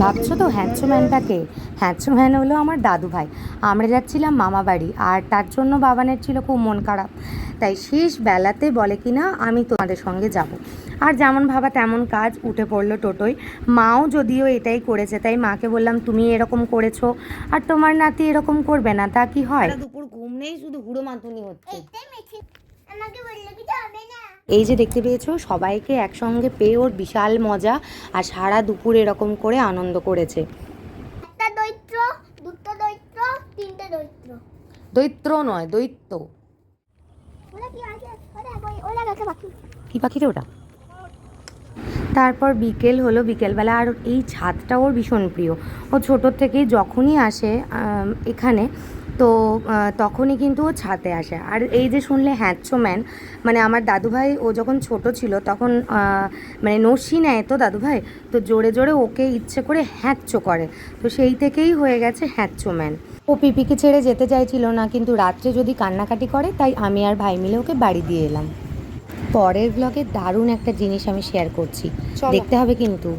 ভাবছ তো হ্যাঁচো ম্যানটাকে হ্যাঁচো ম্যান হলো আমার দাদু ভাই। আমরা যাচ্ছিলাম মামা বাড়ি আর তার জন্য বাবানের ছিল খুব মন খারাপ। তাই শেষ বেলাতে বলে কি না আমি তোমাদের সঙ্গে যাব। আর যেমন ভাবা তেমন কাজ উঠে পড়ল টোটোয়। মাও যদিও এটাই করেছে তাই মাকে বললাম তুমি এরকম করেছ আর তোমার নাতি এরকম করবে না তা কি হয়? দুপুর ঘুম নেই শুধু হুড়ো মাতুনি হচ্ছে এটাই মেথি আমাকে বললে কি হবে না এই যে দেখতে পেয়েছ সবাইকে একসঙ্গে পেয়ে ওর বিশাল মজা আর সারা দুপুর এরকম করে আনন্দ করেছে। দুটো তিনটে দৈত্য নয় দৈত্য। কি পাখি রে ওটা? তারপর বিকেল হলো বিকেলবেলা আর এই ছাদটা ওর ভীষণ প্রিয়। ও ছোটোর থেকেই যখনই আসে এখানে তো তখনই কিন্তু ও ছাদে আসে। আর এই যে শুনলে হ্যাঁচো ম্যান মানে আমার দাদুভাই ও যখন ছোট ছিল তখন মানে নসি নেয় তো দাদুভাই তো জোরে জোরে ওকে ইচ্ছে করে হ্যাঁচো করে। তো সেই থেকেই হয়ে গেছে হ্যাঁচো ম্যান ও পিপিকে ছেড়ে যেতে চাইছিল না কিন্তু রাত্রে যদি কান্নাকাটি করে তাই আমি আর ভাই মিলে ওকে বাড়ি দিয়ে এলাম। পরের ব্লগে দারুণ একটা জিনিস আমি শেয়ার করছি। দেখতে হবে কিন্তু।